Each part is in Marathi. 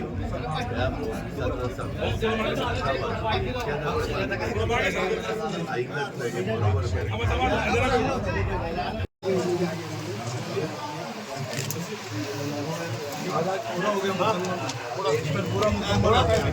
या पोलिसाचा संपर्क ऐकत नाही बरोबर आहे.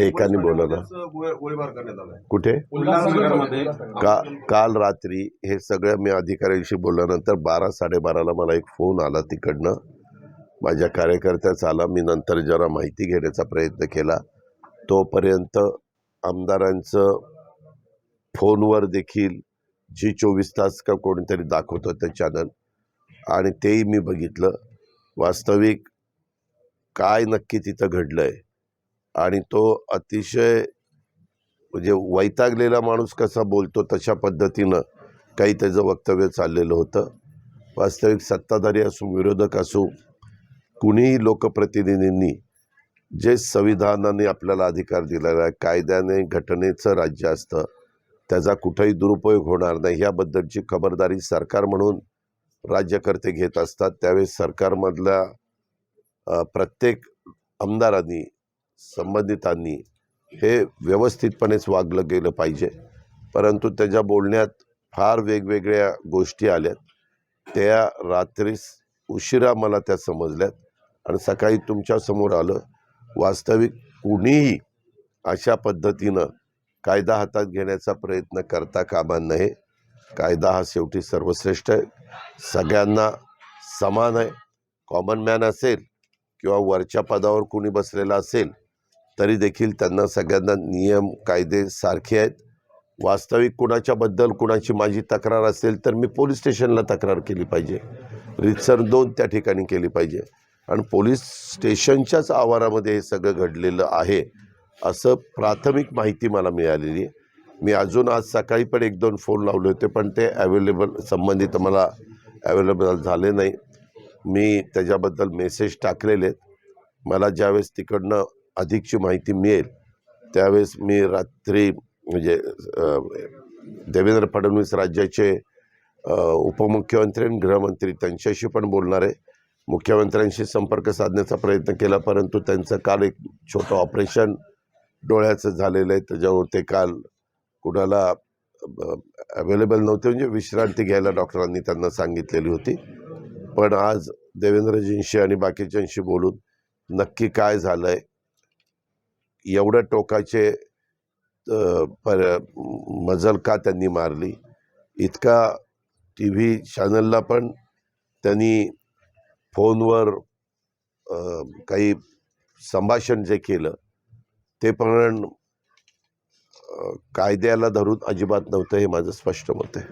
एकाने बोलवलं. आलाय कुठे? का काल रात्री हे सगळं मी अधिकाऱ्यांशी बोलल्यानंतर बारा साडेबाराला मला एक फोन आला तिकडनं. माझ्या कार्यकर्त्याचा आला मी नंतर जरा माहिती घेण्याचा प्रयत्न केला. तोपर्यंत आमदारांचं फोनवर देखील जी चोवीस तास का कोणीतरी दाखवतं ते चॅनल आणि तेही मी बघितलं. वास्तविक काय नक्की तिथं घडलं आहे आणि तो अतिशय म्हणजे वैतागलेला माणूस कसा बोलतो तशा पद्धतीनं काही त्याचं वक्तव्य चाललेलं होतं. वास्तविक सत्ताधारी असो विरोधक असो कुणीही लोकप्रतिनिधींनी जे संविधानाने आपल्याला अधिकार दिलेला आहे कायद्याने घटनेचं राज्य असतं त्याचा कुठंही दुरुपयोग होणार नाही ह्याबद्दलची खबरदारी सरकार म्हणून राज्यकर्ते घेत असतात त्यावेळेस सरकारमधल्या प्रत्येक आमदारांनी संबंधितांनी हे व्यवस्थितपणेच वागलं गेलं पाहिजे. परंतु त्याच्या बोलण्यात फार वेगवेगळ्या गोष्टी आल्यात. त्या रात्रीस उशिरा मला त्या समजल्यात आणि सकाळी तुमच्यासमोर आलं. वास्तविक कुणीही अशा पद्धतीनं कायदा हातात घेण्याचा प्रयत्न करता कामा नये. कायदा हा शेवटी सर्वश्रेष्ठ आहे. सगळ्यांना समान आहे. कॉमन मॅन असेल किंवा वरच्या पदावर कुणी बसलेला असेल तरी देखील त्यांना सगळ्यांना नियम कायदे सारखे आहेत. वास्तविक कुणाच्याबद्दल कुणाची माझी तक्रार असेल तर मी पोलीस स्टेशनला तक्रार केली पाहिजे. रितसर दोन त्या ठिकाणी केली पाहिजे. आणि पोलीस स्टेशनच्याच आवारामध्ये हे सगळं घडलेलं आहे असं प्राथमिक माहिती मला मिळालेली आहे. मी अजून आज सकाळी पण एक दोन फोन लावले होते पण ते अवेलेबल संबंधित मला अवेलेबल झाले नाही. मी त्याच्याबद्दल मेसेज टाकलेले आहेत. मला ज्यावेळेस तिकडनं अधिकची माहिती मिळेल त्यावेळेस मी रात्री म्हणजे देवेंद्र फडणवीस राज्याचे उपमुख्यमंत्री आणि गृहमंत्री त्यांच्याशी पण बोलणार आहे. मुख्यमंत्र्यांशी संपर्क साधण्याचा प्रयत्न केला परंतु त्यांचं काल एक छोटं ऑपरेशन डोळ्याचं झालेलं आहे. त्याच्यावर ते काल कुणाला अवेलेबल नव्हते म्हणजे विश्रांती घ्यायला डॉक्टरांनी त्यांना सांगितलेली होती. पण आज देवेंद्रजींशी आणि बाकीच्यांशी बोलून नक्की काय झालं आहे एवढ्या टोकाचे पर मजल का त्यांनी मारली? इतका टी व्ही चॅनलला पण त्यांनी फोनवर काही संभाषण जे केलं ते पण कायद्याला धरून अजिबात नव्हतं हे माझं स्पष्ट मत आहे.